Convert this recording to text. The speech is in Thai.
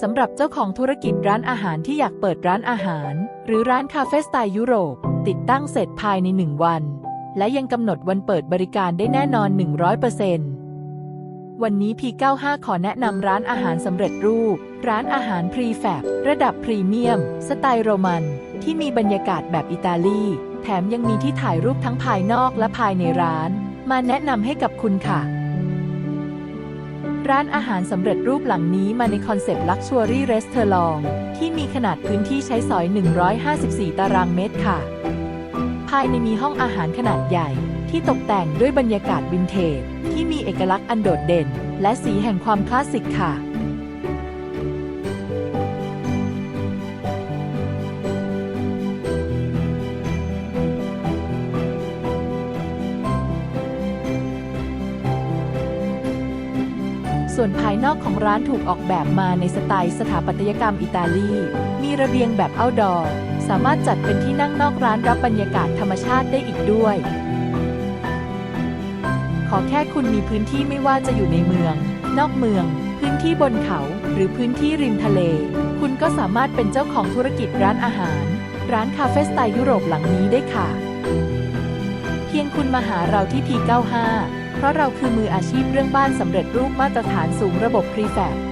สำหรับเจ้าของธุรกิจร้านอาหารที่อยากเปิดร้านอาหาร หรือร้านคาเฟ่สไตล์ยุโรป ติดตั้งเสร็จภายใน 1 วัน และยังกำหนดวันเปิดบริการได้แน่นอน 100%วันนี้ P95 ขอแนะนำร้านอาหารสำเร็จรูป ร้านอาหารพรีแฟบระดับพรีเมียม สไตล์โรมัน ที่มีบรรยากาศแบบอิตาลี แถมยังมีที่ถ่ายรูปทั้งภายนอกและภายในร้าน มาแนะนำให้กับคุณค่ะ ร้านอาหารสำเร็จรูปหลังนี้มาในคอนเซปต์ Luxury Restaurant ที่มีขนาดพื้นที่ใช้สอย 154 ตารางเมตรค่ะ ภายในมีห้องอาหารขนาดใหญ่ ที่ตกแต่งด้วยบรรยากาศวินเทจที่มีเอกลักษณ์อันโดดเด่น และสีแห่งความคลาสสิกค่ะ ส่วนภายนอกของร้านถูกออกแบบมาในสไตล์สถาปัตยกรรมอิตาลี มีระเบียงแบบ outdoor สามารถจัดเป็นที่นั่งนอกร้านรับบรรยากาศธรรมชาติได้อีกด้วย ขอแค่คุณมีพื้นที่ไม่ว่าจะอยู่ในเมือง นอกเมือง พื้นที่บนเขาหรือพื้นที่ริมทะเล คุณก็สามารถเป็นเจ้าของธุรกิจร้านอาหาร ร้านคาเฟ่สไตล์ยุโรปหลังนี้ได้ค่ะ เพียงคุณมาหาเราที่ P95 เพราะเราคือมืออาชีพเรื่องบ้านสำเร็จรูปมาตรฐานสูงระบบพรีแฟบ